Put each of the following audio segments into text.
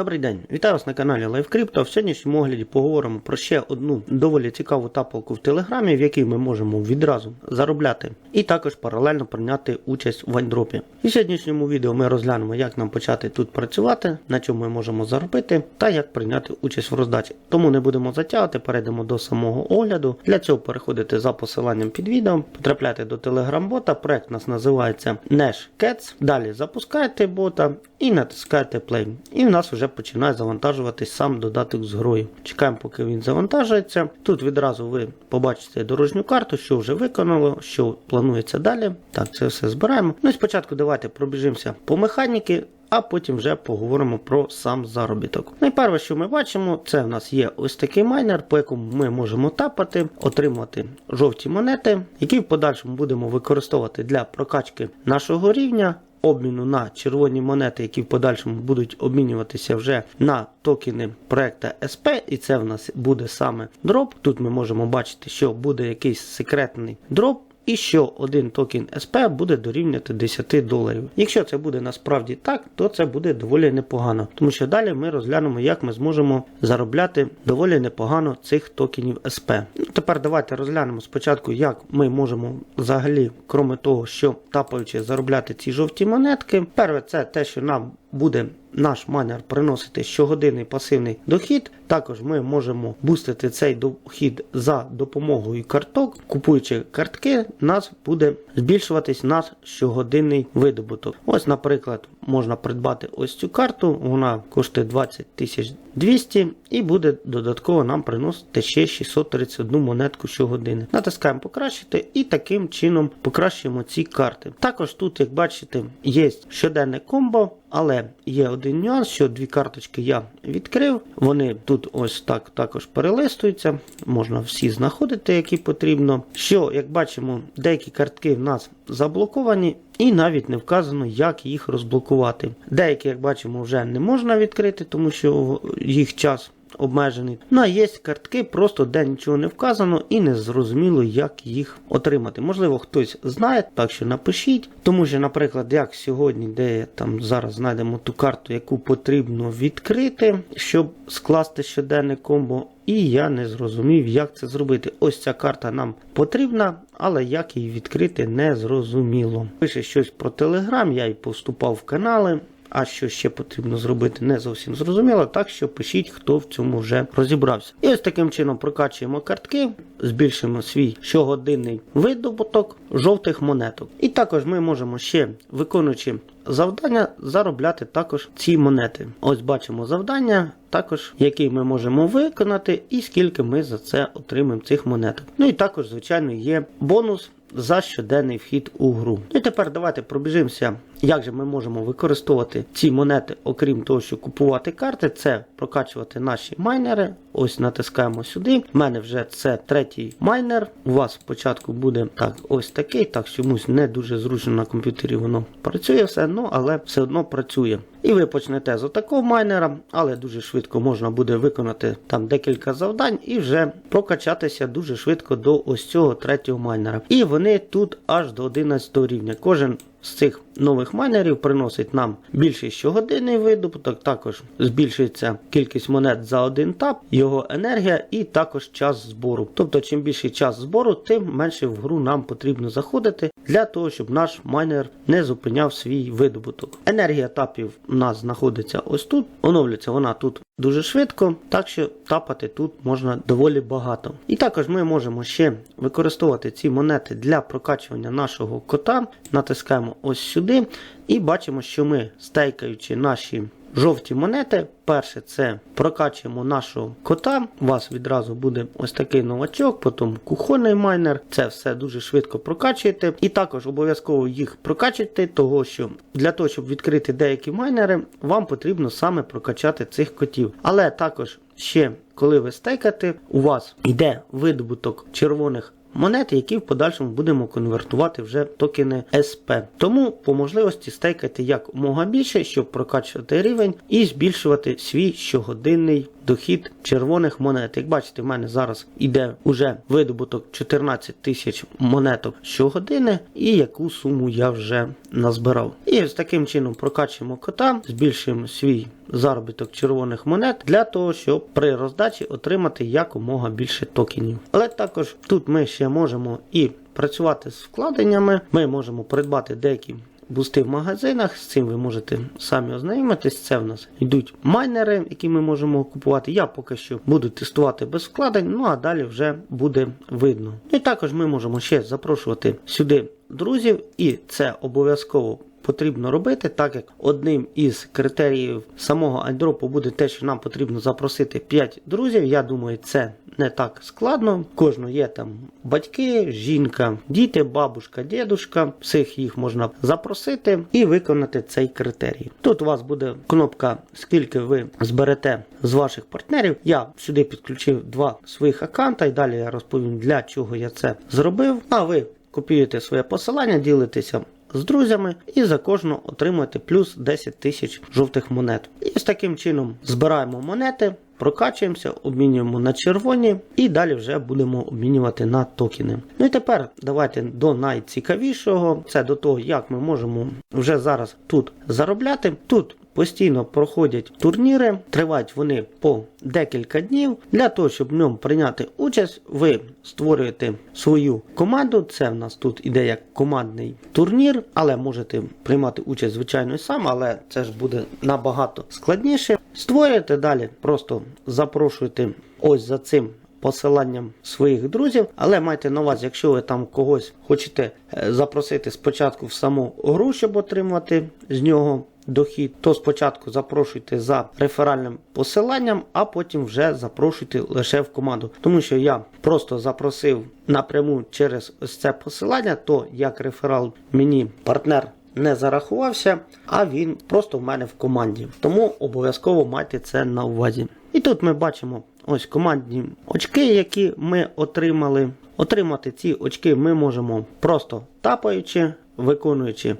Добрий день, вітаю вас на каналі LiveCrypto. В сьогоднішньому огляді поговоримо про ще одну доволі цікаву тапалку в Телеграмі, в якій ми можемо відразу заробляти і також паралельно прийняти участь в вайндропі. І в сьогоднішньому відео ми розглянемо, як нам почати тут працювати, на чому ми можемо заробити та як прийняти участь в роздачі. Тому не будемо затягувати, перейдемо до самого огляду. Для цього переходите за посиланням під відео, потрапляйте до Telegram-бота. Проект у нас називається Nash Cats. Далі запускаєте бота і натискаєте Play. І в нас вже починає завантажуватись сам додаток з грою. Чекаємо, поки він завантажується. Тут відразу ви побачите дорожню карту, що вже виконало, що планується далі. Так, це все збираємо. Ну і спочатку давайте пробіжимося по механіки. А потім вже поговоримо про сам заробіток. Найперше, що ми бачимо, це в нас є ось такий майнер, по якому ми можемо тапати, отримувати жовті монети, які в подальшому будемо використовувати для прокачки нашого рівня. Обміну на червоні монети, які в подальшому будуть обмінюватися вже на токени проекта СП, і це в нас буде саме дроп. Тут ми можемо бачити, що буде якийсь секретний дроп. І що один токен СП буде дорівнювати 10 доларів. Якщо це буде насправді так, то це буде доволі непогано, тому що далі ми розглянемо, як ми зможемо заробляти доволі непогано цих токенів СП. Ну, тепер давайте розглянемо спочатку, як ми можемо взагалі, крім того, що тапаючи заробляти ці жовті монетки. Перше, це те, що нам буде наш майнер приносити щогодинний пасивний дохід. Також ми можемо бустити цей дохід за допомогою карток. Купуючи картки, нас буде збільшуватись наш щогодинний видобуток. Ось, наприклад, можна придбати ось цю карту, вона коштує 20 тисяч 200 і буде додатково нам приносити ще 631 монетку щогодини. Натискаємо покращити і таким чином покращуємо ці карти. Також тут, як бачите, є щоденне комбо. Але є один нюанс, що дві карточки я відкрив. Вони тут ось так також перелистуються. Можна всі знаходити, які потрібно. Що, як бачимо, деякі картки в нас заблоковані, і навіть не вказано, як їх розблокувати. Деякі, як бачимо, вже не можна відкрити, тому що їх час. Обмежений. Ну а є картки, просто де нічого не вказано і не зрозуміло, як їх отримати. Можливо, хтось знає, так що напишіть. Тому що, наприклад, як сьогодні, де там зараз знайдемо ту карту, яку потрібно відкрити, щоб скласти щоденне комбо. І я не зрозумів, як це зробити. Ось ця карта нам потрібна, але як її відкрити, не зрозуміло. Пише щось про Телеграм, я й поступав в канали. А що ще потрібно зробити, не зовсім зрозуміло, так що пишіть, хто в цьому вже розібрався. І ось таким чином прокачуємо картки, збільшуємо свій щогодинний видобуток жовтих монеток. І також ми можемо ще виконуючи завдання, заробляти також ці монети. Ось бачимо завдання, також які ми можемо виконати, і скільки ми за це отримаємо цих монеток. Ну і також, звичайно, є бонус за щоденний вхід у гру. І тепер давайте пробіжимося, як же ми можемо використовувати ці монети, окрім того, що купувати карти, це прокачувати наші майнери. Ось натискаємо сюди. У мене вже це третій майнер. У вас спочатку буде так, ось такий, так чомусь не дуже зручно на комп'ютері воно працює все, ну але все одно працює. І ви почнете з отакого майнера, але дуже швидко можна буде виконати там декілька завдань і вже прокачатися дуже швидко до ось цього третього майнера. І вони тут аж до 11 рівня. Кожен з цих нових майнерів приносить нам більший щогодинний видобуток, також збільшується кількість монет за один тап, його енергія і також час збору. Тобто, чим більший час збору, тим менше в гру нам потрібно заходити для того, щоб наш майнер не зупиняв свій видобуток. Енергія тапів у нас знаходиться ось тут, оновлюється вона тут дуже швидко, так що тапати тут можна доволі багато. І також ми можемо ще використовувати ці монети для прокачування нашого кота. Натискаємо ось сюди і бачимо, що ми стейкаючи наші жовті монети, перше це прокачуємо нашого кота. У вас відразу буде ось такий новачок, потім кухонний майнер. Це все дуже швидко прокачуєте. І також обов'язково їх прокачуйте, того що для того, щоб відкрити деякі майнери, вам потрібно саме прокачати цих котів. Але також ще коли ви стейкаєте, у вас йде видобуток червоних монет, які в подальшому будемо конвертувати вже в токени СП. Тому по можливості стейкайте якомога більше, щоб прокачувати рівень і збільшувати свій щогодинний дохід червоних монет. Як бачите, в мене зараз іде уже видобуток 14 тисяч монеток щогодини, і яку суму я вже назбирав. І з таким чином прокачуємо кота, збільшуємо свій заробіток червоних монет для того, щоб при роздачі отримати якомога більше токенів. Але також тут ми ще можемо і працювати з вкладеннями. Ми можемо придбати деякі бусти в магазинах. З цим ви можете самі ознайомитись. Це в нас йдуть майнери, які ми можемо купувати. Я поки що буду тестувати без вкладень, ну а далі вже буде видно. І також ми можемо ще запрошувати сюди друзів, і це обов'язково. Потрібно робити, так як одним із критеріїв самого айдропу буде те, що нам потрібно запросити 5 друзів. Я думаю, це не так складно. Кожного є там батьки, жінка, діти, бабушка, дідушка. Всіх їх можна запросити і виконати цей критерій. Тут у вас буде кнопка, скільки ви зберете з ваших партнерів. Я сюди підключив два своїх аккаунта, і далі я розповім, для чого я це зробив. А ви копіюєте своє посилання, ділитеся з друзями і за кожну отримуєте плюс 10 тисяч жовтих монет. І з таким чином збираємо монети, прокачуємося, обмінюємо на червоні і далі вже будемо обмінювати на токени. Ну і тепер давайте до найцікавішого. Це до того, як ми можемо вже зараз тут заробляти. Тут Постійно проходять турніри, тривають вони по декілька днів. Для того, щоб в ньому прийняти участь, ви створюєте свою команду. Це в нас тут іде як командний турнір, але можете приймати участь, звичайно, і сам, але це ж буде набагато складніше. Створюєте далі, просто запрошуєте ось за цим. Посиланням своїх друзів, але майте на увазі, якщо ви там когось хочете е, запросити спочатку в саму гру, щоб отримати з нього дохід, то спочатку запрошуйте за реферальним посиланням, а потім вже запрошуйте лише в команду. Тому що я просто запросив напряму через ось це посилання, то як реферал мені партнер. Не зарахувався, а він просто в мене в команді. Тому обов'язково майте це на увазі. І тут ми бачимо ось командні очки, які ми отримали. Отримати ці очки ми можемо просто тапаючи, виконуючи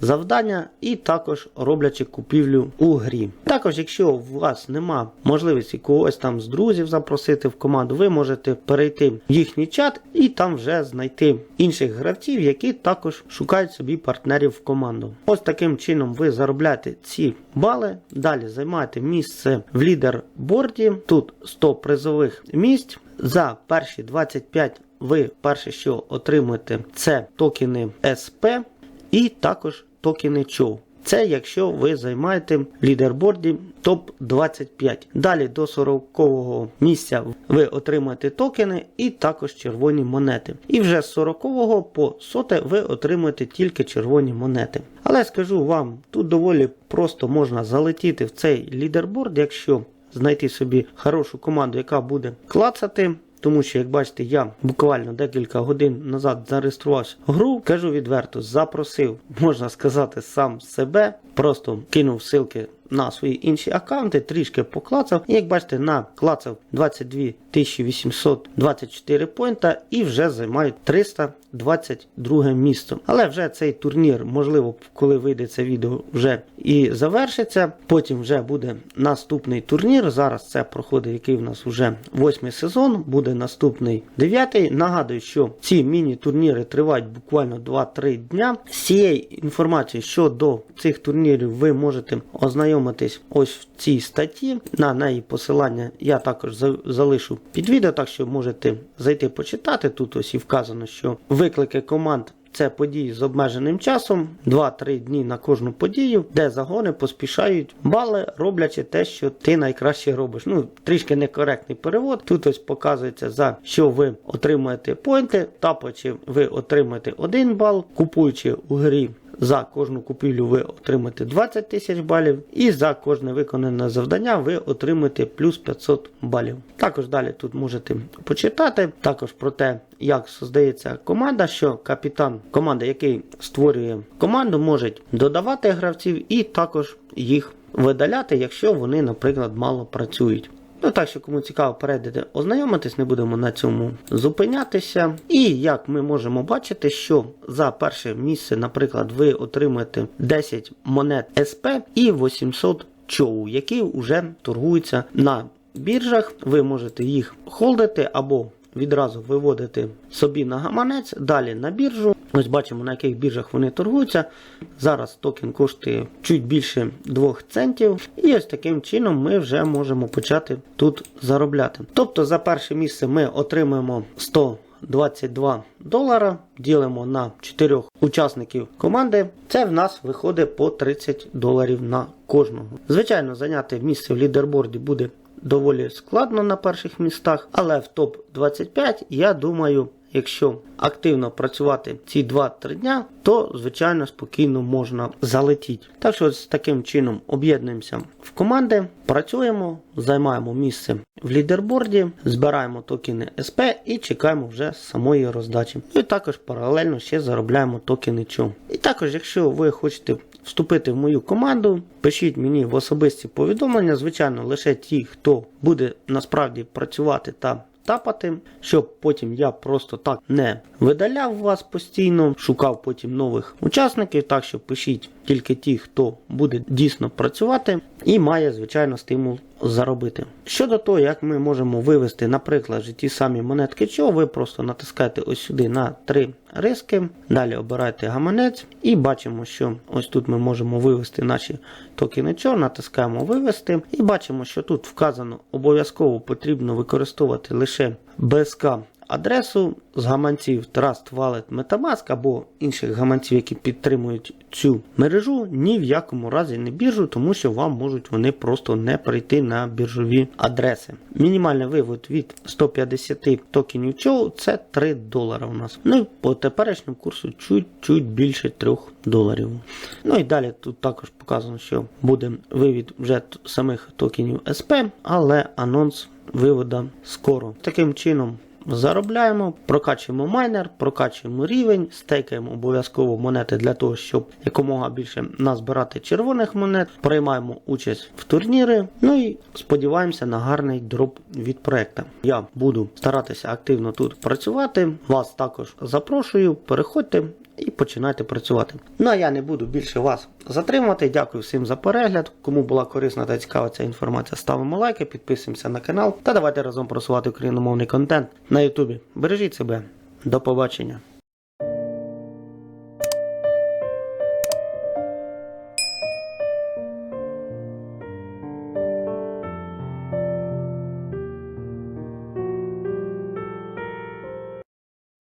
завдання і також роблячи купівлю у грі. Також, якщо у вас нема можливості когось там з друзів запросити в команду, ви можете перейти в їхній чат і там вже знайти інших гравців, які також шукають собі партнерів в команду. Ось таким чином ви заробляєте ці бали. Далі займаєте місце в лідерборді. Тут 100 призових місць. За перші 25 ви перше, що отримуєте, це токени СП і також токени ЧОВ. Це якщо ви займаєте лідерборді топ-25. Далі до 40-го місця ви отримаєте токени і також червоні монети. І вже з 40-го по 100 ви отримуєте тільки червоні монети. Але скажу вам, тут доволі просто можна залетіти в цей лідерборд, якщо знайти собі хорошу команду, яка буде клацати. Тому що, як бачите, я буквально декілька годин назад зареєструвався гру. Кажу відверто, запросив, можна сказати, сам себе. Просто кинув ссылки на свої інші аккаунти, трішки поклацав. Як бачите, наклацав 22 824 поінта і вже займаю 322 місце. Але вже цей турнір, можливо, коли вийде це відео, вже і завершиться. Потім вже буде наступний турнір. Зараз це проходить, який в нас вже восьмий сезон, буде наступний дев'ятий. Нагадую, що ці міні-турніри тривають буквально 2-3 дня. З цієї інформації щодо цих турнірів ви можете ознайомитись ось в цій статті. На неї посилання я також залишу під відео, так що можете зайти почитати. Тут ось і вказано, що виклики команд. Це події з обмеженим часом, 2-3 дні на кожну подію, де загони поспішають бали, роблячи те, що ти найкраще робиш. Ну, трішки некоректний перевод. Тут ось показується, за що ви отримуєте поінти, тапаючи ви отримаєте 1 бал, купуючи у грі за кожну купівлю ви отримаєте 20 тисяч балів, і за кожне виконане завдання ви отримаєте плюс 500 балів. Також далі тут можете почитати також про те, як создається команда, що капітан команди, який створює команду, може додавати гравців і також їх видаляти, якщо вони, наприклад, мало працюють. Ну так що кому цікаво, перейдете ознайомитись, не будемо на цьому зупинятися. І як ми можемо бачити, що за перше місце, наприклад, ви отримаєте 10 монет СП і 800 чоу, які вже торгуються на біржах. Ви можете їх холдити або відразу виводити собі на гаманець, далі на біржу. Ось бачимо, на яких біржах вони торгуються. Зараз токен коштує чуть більше 2 центів. І ось таким чином ми вже можемо почати тут заробляти. Тобто за перше місце ми отримуємо 100 22 долара ділимо на 4 учасників команди. Це в нас виходить по 30 доларів на кожного. Звичайно, зайняти місце в лідерборді буде доволі складно на перших містах, але в топ 25 я думаю. Якщо активно працювати ці 2-3 дня, то звичайно спокійно можна залетіти. Так що з таким чином об'єднуємося в команди, працюємо, займаємо місце в лідерборді, збираємо токени SP і чекаємо вже самої роздачі. І також паралельно ще заробляємо токени ЧО. І також, якщо ви хочете вступити в мою команду, пишіть мені в особисті повідомлення. Звичайно, лише ті, хто буде насправді працювати та тапати, щоб потім я просто так не видаляв вас постійно, шукав потім нових учасників. Так що пишіть тільки ті, хто буде дійсно працювати і має, звичайно, стимул заробити. Щодо того, як ми можемо вивести, наприклад, ті самі монетки, чого ви просто натискаєте ось сюди на три риски, далі обираєте гаманець і бачимо, що ось тут ми можемо вивести наші токени чор, натискаємо вивести і бачимо, що тут вказано обов'язково потрібно використовувати лише БСК адресу з гаманців Trust Wallet Metamask або інших гаманців, які підтримують цю мережу, ні в якому разі не біржу, тому що вам можуть вони просто не прийти на біржові адреси. Мінімальний вивод від 150 токенів чоу це 3 долара у нас. Ну і по теперішньому курсу чуть-чуть більше 3 доларів. Ну і далі тут також показано, що буде вивід вже самих токенів SP, але анонс вивода скоро. Таким чином. Заробляємо, прокачуємо майнер, прокачуємо рівень, стейкаємо обов'язково монети для того, щоб якомога більше назбирати червоних монет, приймаємо участь в турніри. Ну і сподіваємося на гарний дроп від проекту. Я буду старатися активно тут працювати. Вас також запрошую, переходьте. І починайте працювати. Ну а я не буду більше вас затримувати. Дякую всім за перегляд. Кому була корисна та цікава ця інформація, ставимо лайки, підписуємося на канал та давайте разом просувати україномовний контент на Ютубі. Бережіть себе. До побачення.